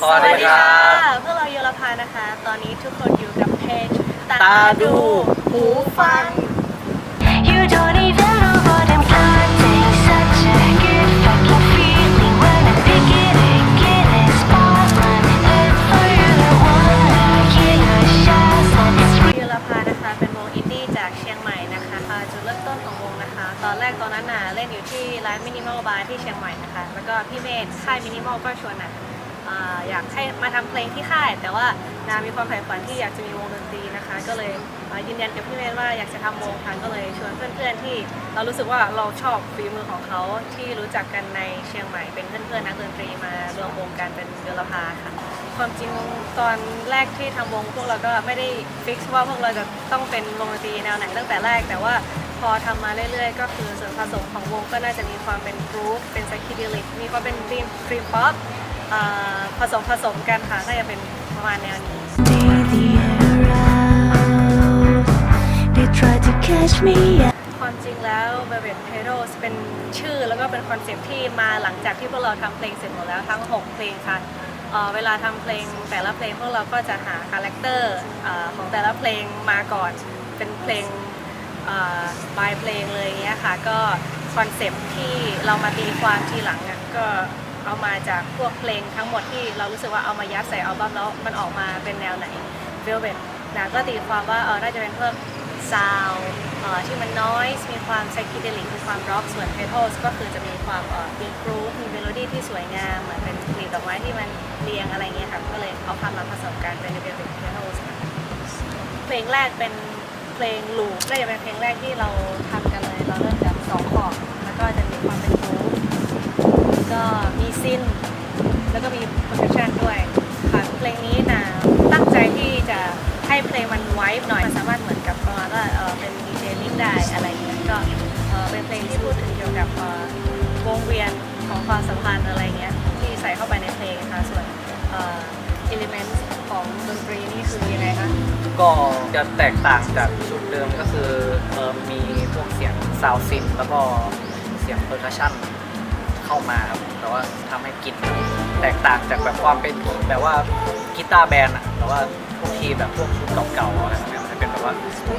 สวัสดีครับพวกเราโยลภานะคะ ตอนนี้ทุกคนอยู่กับเพจตาดู หูฟัง You don't even know what I'm planting. Such a good fucking feeling when I pick it again. It's spotlight. If you wanna hear your shots, and it's โยลภานะคะ เป็นวงอินดี้จากเชียงใหม่นะคะค่ะจุดเริ่มต้นของวงนะคะ ตอนแรกตอนนั้นน่ะเล่นอยู่ที่ร้านมินิมอลบาร์ที่เชียงใหม่นะคะ แล้วก็พี่เมธค่ายมินิมอลก็ชวนนะ อยากให้มาทำเพลงที่ค่าย แต่ว่านามีความใฝ่ฝันที่อยากจะมีวงดนตรีนะคะ ก็เลยยืนยันกับพี่เมธว่าอยากจะทำวงค่ะก็เลยชวนเพื่อนๆที่ เรารู้สึกว่าเราชอบฝีมือของเขาที่รู้จักกันในเชียงใหม่เป็นเพื่อนๆนักดนตรีมารวมวงกันเป็นโยลภาค่ะความจริงตอนแรกที่ทำวงพวกเราก็ไม่ได้ฟิกว่าพวกเราจะต้องเป็นวงดนตรีแนวไหนตั้งแต่แรก แต่ว่าพอทำมาเรื่อยๆ ก็คือส่วนผสมของวงก็น่าจะมีความเป็นกรุ๊ปเป็นไซคิเดลิกมีความเป็นดรีมดรีมป๊อป ผสมผสมกันค่ะน่าจะเป็นประมาณแนวนี้ catch me ความจริงแล้ว Velvet Petals เป็นชื่อแล้วก็เป็นคอนเซปที่มาหลังจากที่พวกเราทำเพลงเสร็จหมดแล้วทั้ง 6 เพลงค่ะเเวลาทำเพลงแต่ละเพลงพวกเราก็จะหาคาแรคเตอร์ของแต่ละเพลงมาก่อนเป็นเพลงปลายเพลงเลยเงี้ยค่ะ ก็คอนเซปที่เรามาตีความทีหลังก็ เอามาจากพวกเพลงทั้งหมดที่เรารู้สึกว่าเอามายัดใส่อัลบั้มแล้วมันออกมาเป็นแนวไหน Velvet นะก็ตีความว่าเออน่าจะเป็นเพิ่มซาวที่มันน้อยมีความไซคิเดลิกมีความร็อกส่วนเพโทสก็คือจะมีความเออมีกรูฟมีเมโลดี้ที่สวยงามเหมือนเป็นกลีบดอกไม้ที่มันเรียงอะไรเงี้ยค่ะก็เลยเอาคำมมาผสมกันเป็นเบลเป็นเพโทสค่ะเพลงแรกเป็นเพลงลูปน่าจะเป็นเพลงแรกที่เราทำกันเลยเราเริ่มจากสองขอบแล้วก็จะมีความเป็นกรู ก็มีซินแล้วก็มีโปรดักชันด้วยค่ะเพลงนี้นะตั้งใจที่จะให้เพลงมันไวฟ์หน่อย สามารถเหมือนกับประมาณว่าเป็นดีเจลิงได้อะไรอย่างเงี้ยก็เป็นเพลงที่พูดถึงเกี่ยวกับวงเวียนของความสัมพันธ์อะไรเงี้ยที่ใส่เข้าไปในเพลงค่ะส่วนอิเลเมนต์ของดนตรีนี่คือยังไงคะก็จะแตกต่างจากชุดเดิมก็คือเออมีพวกเสียงซาวซินแล้วก็เสียงเพอร์คัชชั่น เข้ามาครับแต่ว่าทำให้กลิ่นแตกต่างจากแบบความเป็นแบบว่ากีตาร์แบนด์อะแต่ว่าพวกทีมแบบพวกชุดเก่าๆอะไรแบบเนี้ยมันจะเป็นแบบว่า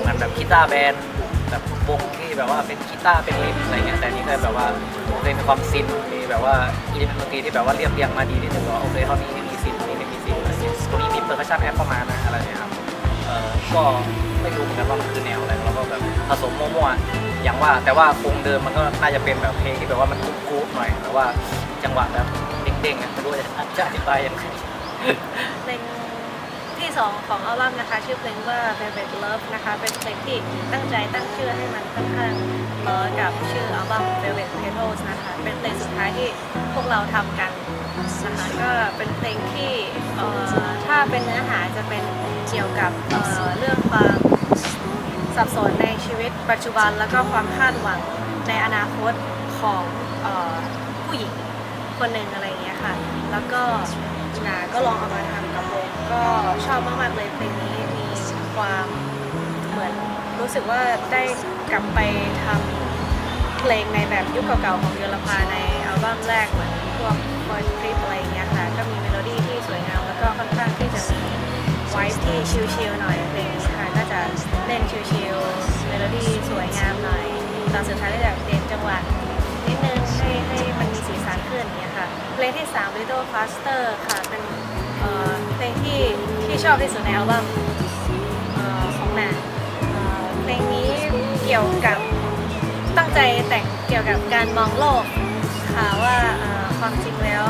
มันแบบกีตาร์แบนด์แบบวงที่แบบว่าเป็นกีตาร์เป็นลิฟอะไรเงี้ยแต่อันนี่ก็แบบว่าเลยมีความซินมีแบบว่าอิเลเมนต์ดนตรีที่แบบว่าเรียบเรียงมาดีนิดนึงว่าโอเคเท่านี้มีซินตรงนี้ไม่มีซินอะไรเงี้ยตรงนี้มีเพอร์คัชชั่นแอดเข้ามานะอะไรเงี้ยครับเออก็ไม่รู้เหมือนกันว่ามันคือแนวอะไรแล้วก็แบบผสมมั่วๆ อย่างว่าแต่ว่าโครงเดิมมันก็น่าจะเป็นแบบเพลงที่แบบว่ามันกรุ๊ปๆหน่อยแต่ว่าจังหวะแบบเด้งๆอะไม่รู้จะอธิบายยังไงเพลงที่2ของอัลบั้มนะคะ ชื่อเพลงว่า Velvet Love นะคะ เป็นเพลงที่ตั้งใจตั้งชื่อให้มันค่อนข้างเอ่อกับชื่ออัลบั้ม Velvet Petals นะคะ เป็นเพลงสุดท้ายที่พวกเราทำกันนะคะก็เป็นเพลงที่ถ้าเป็นเนื้อหาจะเป็นเกี่ยวกับเเรื่องความ สับสนในชีวิตปัจจุบันแล้วก็ความคาดหวังในอนาคตของออผู้หญิงคนหนึ่งอะไรอย่างเงี้ยค่ะ แล้วก็นาก็ลองเอามาทำกับวงก็ชอบมากๆเลยเพลงนี้มีความเหมือนรู้สึกว่าได้กลับไปทำเพลงในแบบยุคเก่าๆของโยลภาในอัลบั้มแรกเหมือนพวก Voice Trip อะไรอย่างเงี้ยค่ะ ก็มีเมโลดี้ที่สวยงามแล้วก็ค่อนข้างที่จะมีไวท์ที่ชิลๆหน่อยเพลงค่ะ เล่นชิลๆเมโลดี้สวยงามหน่อยตอนสุดท้ายก็จะเด่นจังหวะนิดนึงให้ให้มันมีสีสันขึ้นอย่างเงี้ยค่ะ เพลงที่ 3 Little Faster ค่ะ เป็นเพลงที่ที่ชอบที่สุดในอัลบั้มของนาเอ่เพลงนี้เกี่ยวกับตั้งใจแต่งเกี่ยวกับการมองโลกค่ะว่าความจริงแล้ว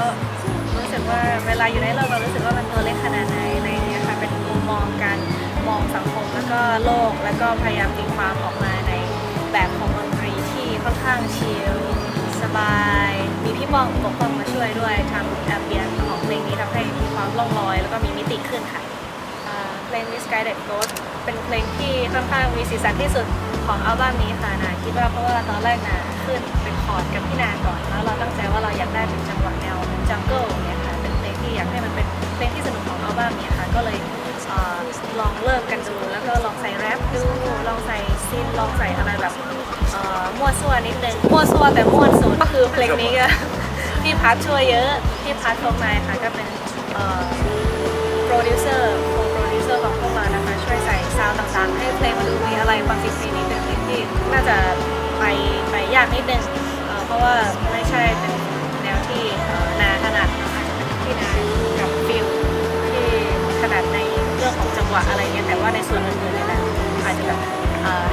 รู้สึกว่าเวลาอยู่ในโลกเรารู้สึกว่ามันตัวเล็กขนาดไหนอะไรเงี้ยค่ะเป็นมุมมองการ มองสังคมแล้วก็โลก แล้วก็พยายามตีความออกมาในแบบของดนตรีที่ค่อนข้างชิลสบาย มีพี่ป้องปกป้องมาช่วยด้วยทำแอมเบียนของเพลงนี้ทำให้มีความล่องลอย แล้วก็มีมิติขึ้นค่ะเพลง Miss Guided Ghost เป็นเพลงที่ค่อนข้างมีสีสันที่สุดของอัลบั้มนี้ค่ะนาคิดว่าเพราะว่าตอนแรกนาขึ้นเป็นคอร์ดกับพี่นาก่อนแล้วเราตั้งใจว่าเราอยากได้เป็นจังหวะแนวจังเกิลเนี่ยค่ะเป็นเพลงที่อยากให้มันเป็นเพลงที่สนุกของอัลบั้มนี้ค่ะก็เลย ลองเริ่มกันดูแล้วก็ลองใส่แรปดูลองใส่ซินลองใส่อะไรแบบมั่วซั่วนิดนึงมั่วซั่วแต่มั่วสุดก็คือเพลงนี้ก็พี่พัทช่วยเยอะพี่พัทโทมายค่ะก็เป็นโปรดิวเซอร์โปรดิวเซอร์ของพวกเรานะคะช่วยใส่ซาวต่างๆ ให้เพลงมันดูมีอะไรบางสิทพลงนิดนึงที่น่าจะไปไปยากนิดนึงเพราะว่าไม่ใช่เป็นแนวที่นาขนาดที่นา วะอะไรเงี้ยแต่ว่าในส่วนอื่นๆเนี่ยนะอาจจะแบบ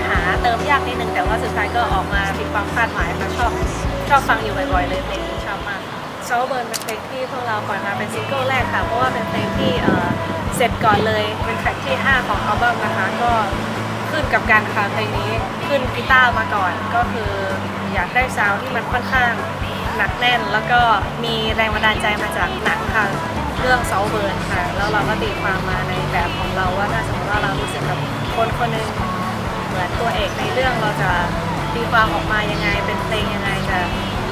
หาเติมยากนิดนึงแต่ว่าสุดท้ายก็ออกมามีความคาดหมายค่ะชอบชอบฟังอยู่บ่อยๆเลยเพลงนี้ชอบมากซอเบิร์นเป็นเพลงที่พวกเราปล่อยมาเป็นซิงเกิลแรกค่ะเพราะว่าเป็นเพลงที่เสร็จก่อนเลยเป็นแทร็กที่ 5 ของอัลบั้มนะคะก็ขึ้นกับการค่ะเพลงนี้ขึ้นกีตาร์มาก่อนก็คืออยากได้ซาวที่มันค่อนข้างหนักแน่น แล้วก็มีแรงบันดาลใจมาจากหนังค่ะ เรื่องเซาเบิร์นค่ะ แล้วเราก็ตีความมาในแบบของเราว่าถ้าสมมติว่าเรารู้สึกกับคนคนหนึงเหมือนตัวเอกในเรื่องเราจะตีความออกมายังไง เป็นเพลงยังไงจะ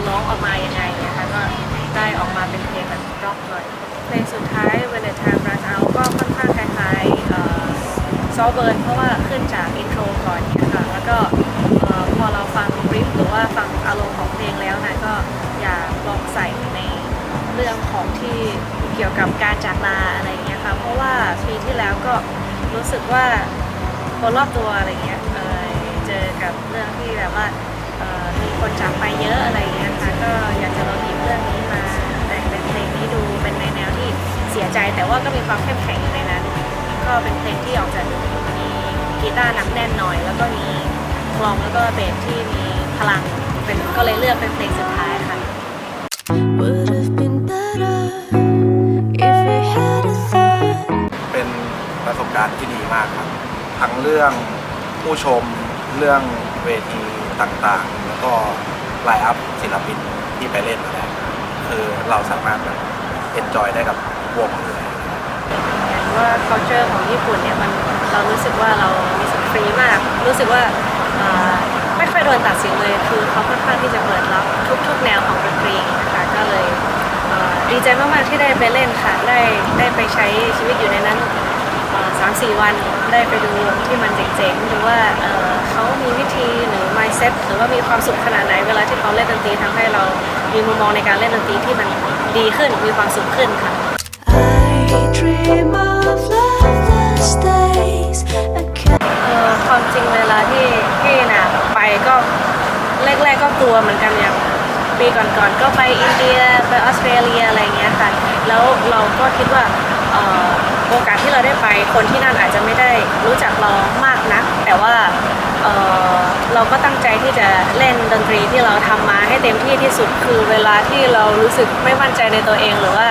ร้องออกมายังไงนะคะก็ได้ออกมาเป็นเพลงแบบร็อกหน่อยเพลงสุดท้าย When the Time Runs Out ก็ค่อนข้างคล้ายๆเซอเบิร์นเพราะว่าขึ้นจากอินโทรก่อนเนี่ยค่ะแล้วก็พอเราฟังริฟหรือว่าฟังอารมณ์ของเพลงแล้วนะก็อยากลองใส่ในเรื่องของที่ เกี่ยวกับการจากลาอะไรเงี้ยค่ะ เพราะว่าปีที่แล้วก็รู้สึกว่าคนรอบตัวอะไรเงี้ยเออเจอกับเรื่องที่แบบว่ามีคนจากไปเยอะอะไรเงี้ยค่ะ ก็อยากจะลองหยิบเรื่องนี้มาแต่งเป็นเพลงนี้ดูเป็นในแนวที่เสียใจแต่ว่าก็มีความเข้มแข็งอยู่ในนั้น ก็เป็นเพลงที่ออกจะมีกีตาร์หนักแน่นหน่อย แล้วก็มีกลองแล้วก็เบสที่มีพลังเป็นก็เลยเลือกเป็นเพลงสุดท้ายค่ะ ประสบการณ์ที่ดีมากครับ ทั้งเรื่องผู้ชมเรื่องเวทีต่างๆ แล้วก็ไลน์อัพศิลปินที่ไปเล่นอะไรคือเราสามารถแบบเอนจอยได้กับวงเลยว่า culture ของญี่ปุ่นเนี่ยมันเรารู้สึกว่าเรามีสึกฟรีมาก รู้สึกว่าไม่ค่อยโดนตัดสินเลย คือเขาค่อนข้างที่จะเปิดรับทุกๆ แนวของดนตรีนะคะก็เลยดีใจมากๆที่ได้ไปเล่นค่ะได้ได้ไปใช้ชีวิตอยู่ในนั้นามสี่วันได้ไปดูที่มันเจ๋งๆดูว่าเเขามีวิธีหรือ mindset หรือว่ามีความสุขขนาดไหนเวลาที่เขาเล่นดนตรีทำให้เรามีมุมมองในการเล่นดนตรีที่มันดีขึ้นมีความสุขขึ้นค่ะ I dream of loveless days. เอ่อความจริงเวลาที่พี่น่ะไปก็แรกๆก็กลัวเหมือนกันอย่างปีก่อนๆก็ไปอินเดียไปออสเตรเลียอะไรเงี้ยค่ะ แล้วเราก็คิดว่าเอ่อ โอกาสที่เราได้ไป คนที่นั่นอาจจะไม่ได้รู้จักเรามากนัก แต่ว่าเเราก็ตั้งใจที่จะเล่นดนตรีที่เราทำมาให้เต็มที่ที่สุดคือเวลาที่เรารู้สึกไม่มั่นใจในตัวเองหรือว่า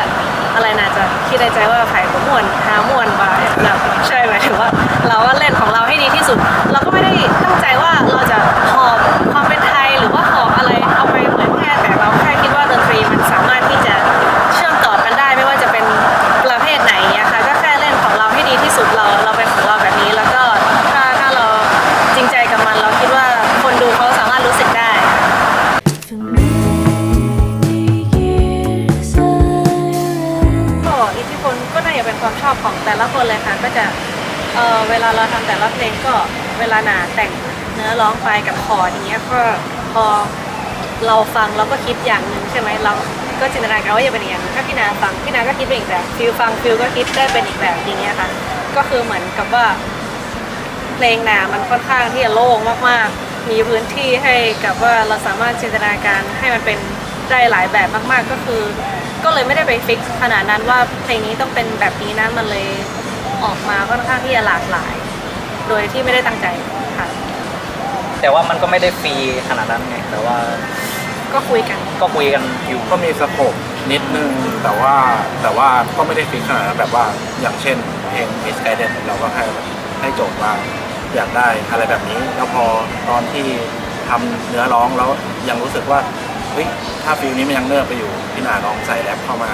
อะไรน่าจะคิดในใจว่าไผ่ก็ม่วนหาม่วนไปแบบใช่ไหมายถึงว่าเราเล่นของเราให้ดีที่สุด เราก็ไม่ได้ ลาหนาแต่งเนื้อร้องไปกับคอร์ดอย่างเงี้ยก็พอเราฟังเราก็คิดอย่างหนึ่งใช่ไหมเราก็จินตนาการว่าจะเป็นอย่างนึงถ้าพี่นาฟังพี่นาก็คิดเป็นอีกแบบฟิลฟังฟิลก็คิดได้เป็นอีกแบบอย่างเงี้ยค่ะก็คือเหมือนกับว่าเพลงหนามันค่อนข้างที่จะโล่งมากๆ มีพื้นที่ให้กับว่าเราสามารถจินตนาการให้มันเป็นได้หลายแบบมากๆ ก็คือ ก็เลยไม่ได้ไปฟิกขนาดนั้นว่าเพลงนี้ต้องเป็นแบบนี้นะมันเลยออกมาค่อนข้างที่จะหลากหลาย โดยที่ไม่ได้ตั้งใจค่ะ แต่ว่ามันก็ไม่ได้ฟรีขนาดนั้นไงแต่ว่าก็คุยกัน ก็คุยกันอยู่ ก็มีสโคปนิดนึงแต่ว่าแต่ว่าก็ไม่ได้ฟิกขนาดนั้นแบบว่าอย่างเช่นเพลง Miss Guidance เราก็ให้แบบให้โจทย์ว่าอยากได้อะไรแบบนี้ แล้วพอตอนที่ทำเนื้อร้องแล้วยังรู้สึกว่าเฮ้ยถ้าฟิลนี้มันยังเนิร์ไปอยู่พี่นาลองใส่แรปเข้ามา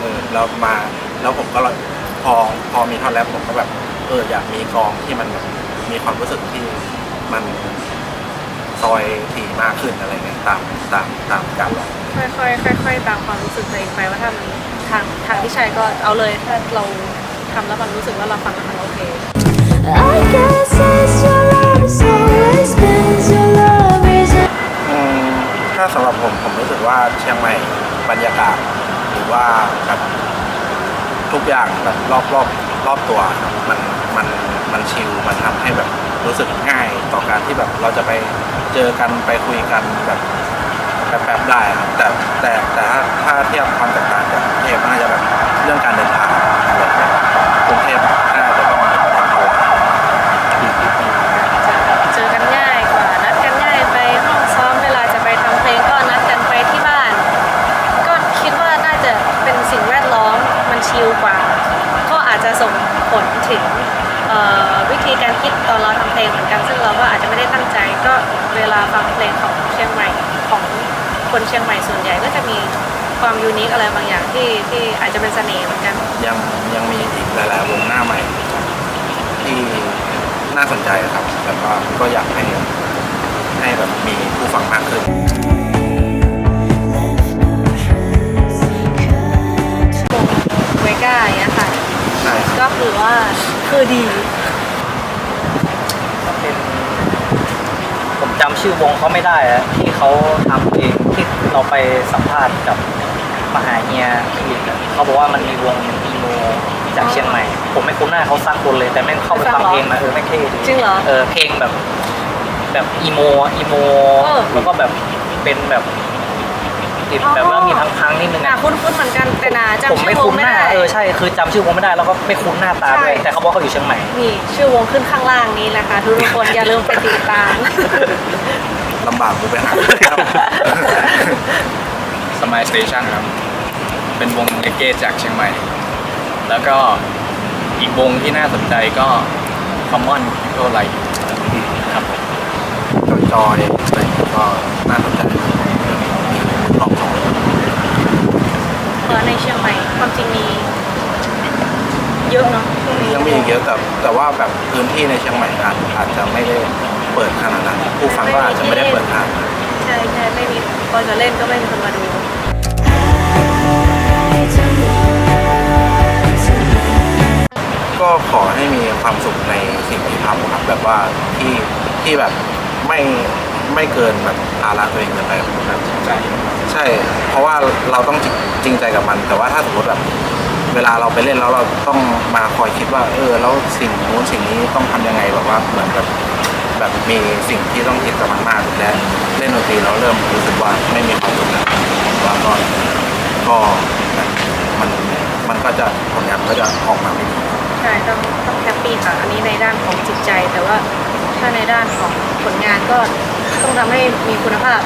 เออแล้วมาแล้วผมก็เลยพอพอมีท่อนแรปผมก็แบบ เอออยากมีกลองที่มันแบบมีความรู้สึกที่มันซอยถี่มากขึ้นอะไรเงี้ยตามตามตามการร้องค่อยๆค่อยๆตามความรู้สึกตัวเองไปว่าถ้ามันทางทางที่ใช่ก็เอาเลยถ้าเราทำแล้วมันรู้สึกว่าเราฟังแล้วมันโอเค I guess it's your love, it's always been your love is อืมถ้าสำหรับผมผมรู้สึกว่าเชียงใหม่บรรยากาศ หรือว่าแบบทุกอย่างแบบรอบรอบรอบตัวครับมัน มันมันชิลมันทำให้แบบรู้สึกง่ายต่อการที่แบบเราจะไปเจอกันไปคุยกันแบบแป๊บๆได้ครับแต่แต่แต่ถ้าถ้าเทียบความแตกต่างจากกรุงเทพน่าจะแบบเรื่องการเดินทางกรุงเทพน่าจะต้องทำอะไร เจอกันง่ายกว่า นัดกันง่ายไปห้องซ้อมเวลาจะไปทำเพลงก็นัดกันไปที่บ้าน ก็คิดว่าน่าจะเป็นสิ่งแวดล้อมมันชิลกว่า ก็อาจจะส่งผลถึงเอ่อวิธีการ คิดตอนเราทำเพลงเหมือนกัน ซึ่งเราก็อาจจะไม่ได้ตั้งใจ ก็เวลาฟังเพลงของเชียงใหม่ของคนเชียงใหม่ส่วนใหญ่ก็จะมีความยูนิคอะไรบางอย่างที่ที่อาจจะเป็นเสน่ห์เหมือนกัน ยังยังมีอีกหลายๆวงหน้าใหม่ ที่น่าสนใจครับแล้วก็ก็อยากให้ให้แบบมีผู้ฟังมากขึ้นเวก้าอย่างเงี้ยค่ะใช่ครับก็คือว่าคือดี ก็เป็นผม จำชื่อวงเขาไม่ได้อะที่เขาทำเองที่เราไปสัมภาษณ์กับมหาเฮียพี่ลิกอะเขาบอกว่ามันมีวงอีโมจากเชียงใหม่ ผมไม่คุ้นหน้าเขาสักคนเลย แต่แม่งเข้าไปฟังเพลงมาเออแม่งเท่ดีจริงเหรอ เออเพลงแบบ แบบอีโมอีโมเออ แล้วก็แบบเป็นแบบ ติดแบบว่ามีพังๆนิดนึงหนาอะคุ้นๆเหมือนกันแต่หนาผมจำชื่ไม่อวงคุ้นไม่หน้าได้ เออใช่คือจำชื่อวงไม่ได้แล้วก็ไม่คุ้นหน้าตาด้วยใช่แต่เขาบอกเขาอยู่เชียงใหม่ นี่ชื่อวงขึ้นข้างล่างนี้แหละค่ะทุกคนอย่าลืมไปติดตาม ลำบากกูไปหาครับ สม y ยสเตชันครับ เป็นวงเลเกจากเชียงใหม่ แล้วก็อีกวงที่น่าสนใจก็ Common People Like You ครับผมจอยๆอะไรอย่างเงี้ยก็น่าสนใจมีลองของ เพราะในเชียงใหม่ความจริงมีเยอะเนาะช่วงนี้ยังมีอีกเยอะแต่แต่ว่าแบบพื้นที่ในเชียงใหม่อาจอาจจะไม่ได้เปิดขนาดนั้นผู้ฟังก็อาจจะไม่ได้เปิดทางใช่ใช่ไม่มีพอจะเล่นก็ไม่มีคนมาดูก็ขอให้มีความสุขในสิ่งที่ทำครับแบบว่าที่ที่แบบไม่ไม่เกินแบบภาระตัวเองเกินไปแบบใช่ ใช่ เพราะว่าเราต้องจริงใจกับมัน แต่ว่าถ้าสมมติแบบเวลาเราไปเล่นแล้วเราต้องมาคอยคิดว่า เออแล้วสิ่งนู้นสิ่งนี้ต้องทำยังไงแบบว่าเหมือนแบบแบบมีสิ่งที่ต้องคิดกับมันมากและเล่นดนตรีเราเริ่มรู้สึกว่าไม่มีความสุขแล้วว่าก็ก็มันมันก็จะผลงานก็จะออกมาไม่ดีใช่ต้องต้องแฮปปี้ค่ะอันนี้ในด้านของจิตใจแต่ว่าถ้าในด้านของผลงานก็ต้องทำให้มีคุณภาพ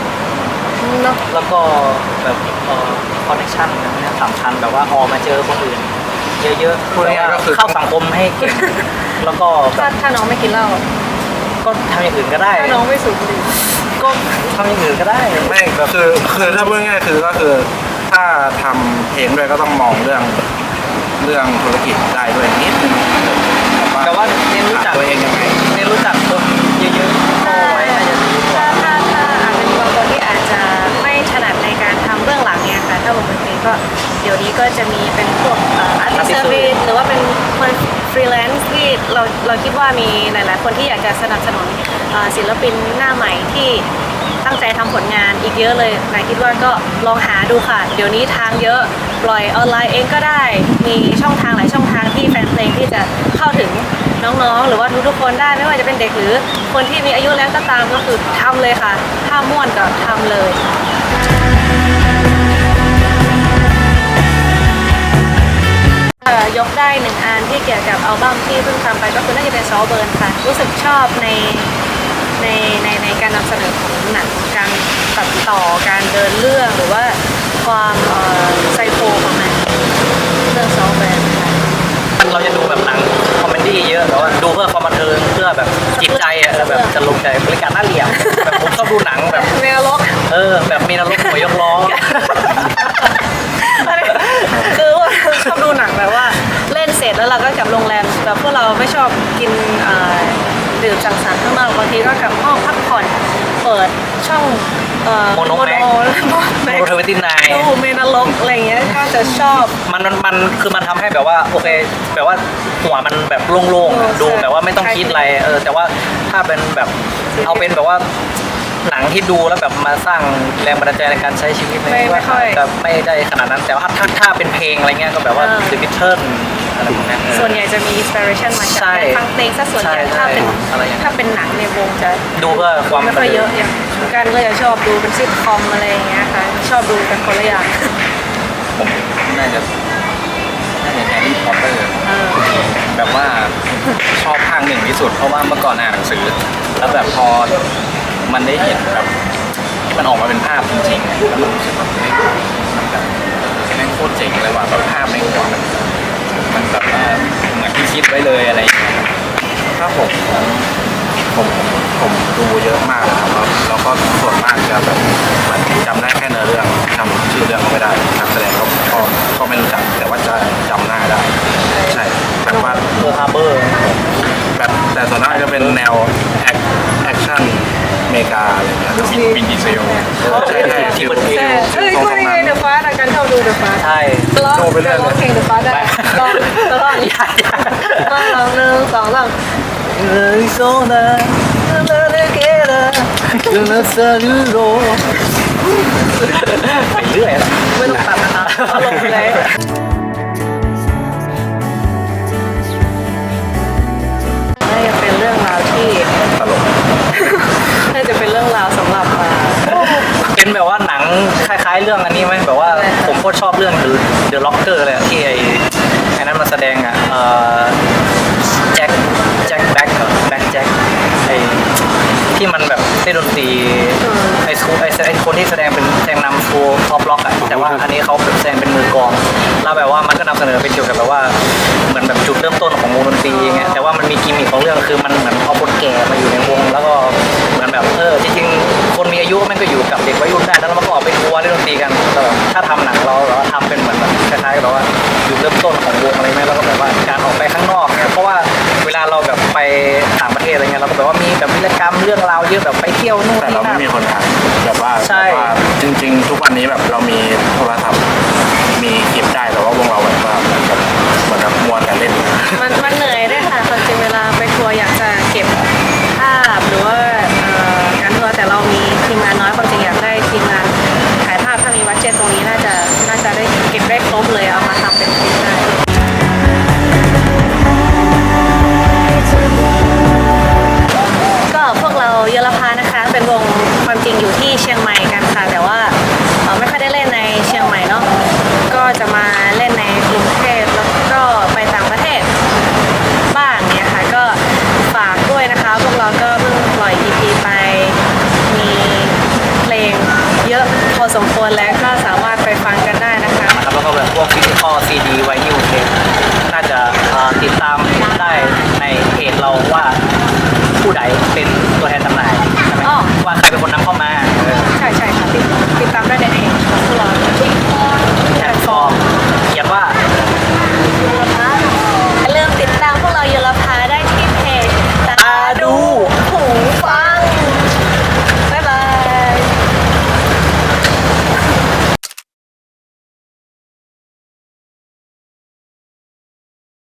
เนาะแล้วก็แบบเอ่อคอนเนคชั่นเนี่ยสำคัญแบบว่าออกมาเจอคนอื่น เยอะๆพูดง่ายๆก็คือ เข้าสังคมให้เก่งแล้วก็แบถ้าบถ้าน้องไม่กินเหล้าก็ทำอย่างอื่นก็ได้ ถ้าน้องไม่สูบบุหรี่ก็ทำอย่างอื่นก็ได้ ไม่ก็คือคือถ้าพูดง่ายๆคือก็คือ ถ้าทำเพลงด้วยก็ต้องมองเรื่องเรื่องธุรกิจได้ด้วยนิดนึงแต่ว่าเน้นรู้จักหาตัวเองยังไง ก็จะมีเป็นพวกอาร์ติส Artist เซอร์วิสหรือว่าเป็นคนฟรีแลนซ์ที่เราเราคิดว่ามีหลายๆ คนที่อยากจะสนับสนุนเอ่อศิลปินหน้าใหม่ที่ตั้งใจทำผลงานอีกเยอะเลยนายคิดว่าก็ลองหาดูค่ะ เดี๋ยวนี้ทางเยอะปล่อยออนไลน์เองก็ได้ มีช่องทางหลายช่องทางที่แฟนเพลงที่จะเข้าถึงน้องๆ หรือว่าทุกๆคนได้ไม่ว่าจะเป็นเด็กหรือคนที่มีอายุแล้วก็ตามก็คือทำเลยค่ะ ถ้าม่วนก็ทำเลย ยกได้หนึ่งอันที่เกี่ยวกับอัลบั้มที่เพิ่งทำไปก็คือน่าจะเป็นซอเบิร์นค่ะ รู้สึกชอบในในในในการนำเสนอของหนังการตัดต่อการเดินเรื่องหรือว่าความเอ่อไซโคของมันเรื่องซอเบิร์นค่ะเราจะดูแบบหนังคอมเมดี้เยอะแต่ว่าดูเพื่อความบันเทิงเพื่อแบบจิตใจอะเออแบบจะลงใจบริการหน้าเหลี่ยมแบบผมชอบดูหนังแบบเมลกเออแบบมีนรกหัวยกล้อคือว่าชอบดูหนังแบบว่าเล่นเสร็จ แล้วเราก็กลับโรงแรมแบบพวกเราไม่ชอบกินเอ่อดื่มสังสรรค์ข้างนอกบางทีก็กลับห้องพักผ่อนเปิดช่องเอ่อโมโนแม็กโมโมโนเทอร์เวตินายดูเมนรกอะไรเงี้ยก็จะชอบมันมันมันคือมันทำให้แบบว่าโอเคแบบว่าหัวมันแบบโล่งเออๆดูใช่แบบว่าไม่ต้องคิดอะไรเออแต่ว่าถ้าเป็นแบบเอาเป็นแบบว่าหนังที่ดูแล้วแบบมาสร้างแรงบันดาลใจในการใช้ชีวิตไม่ไม่ค่อยจะไม่ได้ขนาดนั้นแต่ว่าถ้าถ้าเป็นเพลงอะไรเงี้ยก็แบบว่าเออ The Beatles อะไรพวกเนี้ยส่วนใหญ่จะมีอินสปิเรชันมาใช่จากการฟังเพลงซะส่วนใหญ่ใช่ถ้าเป็นอะไรอย่างเงี้ยถ้าเป็นหนังในวงจะดูเพื่อความไม่ค่อยเยอะอย่างการก็จะชอบดูเป็นซิทคอมอะไรอย่างเงี้ยค่ะชอบดูกันคนละอย่างผมน่าจะน่าจะแฮร์รี่พอตเตอร์ เออ แบบว่าชอบภาคหนึ่งที่สุด เพราะว่าเมื่อก่อนอ่านหนังสือ แล้วแบบพอมันได้เห็นแบบมันออกมาเป็นภาพจริงๆแล้วมันรู้สึกแบบเฮ้ยมันแบบแม่งโคตรเจ๋งเลยว่ะแบบภาพในหัวมัน มันแบบว่าเหมือนที่คิดไว้เลยอะไรอย่างเงี้ยถ้าผมผมผมดูเยอะมากเลยครับแล้วแล้วก็ส่วนมากจะแบบเหมือนจำได้แค่เนื้อเรื่องจำชื่อเรื่องไม่ได้นักแสดงก็ก็ก็ไม่รู้จักแต่ว่าจะจำหน้าได้ ใช่แบบว่าเบอร์ฮาร์เบอร์ แบบแต่ส่วนมากจะเป็นแนวแอคแอคชั่นอ เมริกาอะไรอย่างเงี้ยครับวินวินดีเซลใช่ใช่ ที่มันใช่เอ้ยก็ยังไงเดอะฟ้าแต่กันชอบดูเดอะฟ้าใช่ร้องร้องเพลงเดอะฟ้าได้ร้องร้องอย่าอย่าร้องหนึ่งสองสาม Arizona, Alligator, gonna saludo ไปเรื่อยอะไม่ต้องตัดนะคะเอาลงไปเลย เป็นแบบว่าหนังคล้าย ๆ เรื่องอันนี้ไหมแบบว่าผมโคตรชอบเรื่อง The The Locker เลยอะที่ไอ้ไอ้นั้นมาแสดงอะเอ่อแจ็คแจ็คแบ็คเหรอแบ็คแจ็คไอ้ที่มันแบบเล่นดนตรีไอ้สกูไอ้ไอ้คนที่แสดงเป็นแสดงนำฟูท็อปล็อกอะแต่ว่าอันนี้เขาแบบแสดงเป็นมือกลองแล้วแบบว่ามันก็นำเสนอเป็นเกี่ยวกับแบบว่าเหมือนแบบจุดเริ่มต้นของวงดนตรีไงแต่ว่ามันมีกิมมิคของเรื่องคือมันเหมือนเอาคนแก่มาอยู่ในวง แล้วก็เหมือนแบบเออจริงๆคนมีอาายุมันก็อยู่กับเด็กวัยรุ่นได้แล้วเราก็ออกไปทัวร์เล่นดนตรีกันแบบถ้าทำหนังเราเราทำเป็นเหมือนแบบคล้ายๆกับแบบว่าอยู่เริ่มต้นของวงอะไรไหมแล้วก็แบบว่าการออกไปข้างนอกเนี่ยเพราะว่าเวลาเราแบบไปต่างประเทศอะไรเงี้ยเราก็แบบว่ามีแบบวิลกรรมเรื่องราวเยอะแบบไปเที่ยวนู่นนี่นั่นแต่เราไม่มีคนถ่ายแบบว่าใช่จริง ๆ ทุกวันนี้แบบเรามีโทรศัพท์มีคลิปได้แต่ว่าวงเราแบบว่าเหมือนกับมัวแต่เล่นมันมันเหนื่อย coffee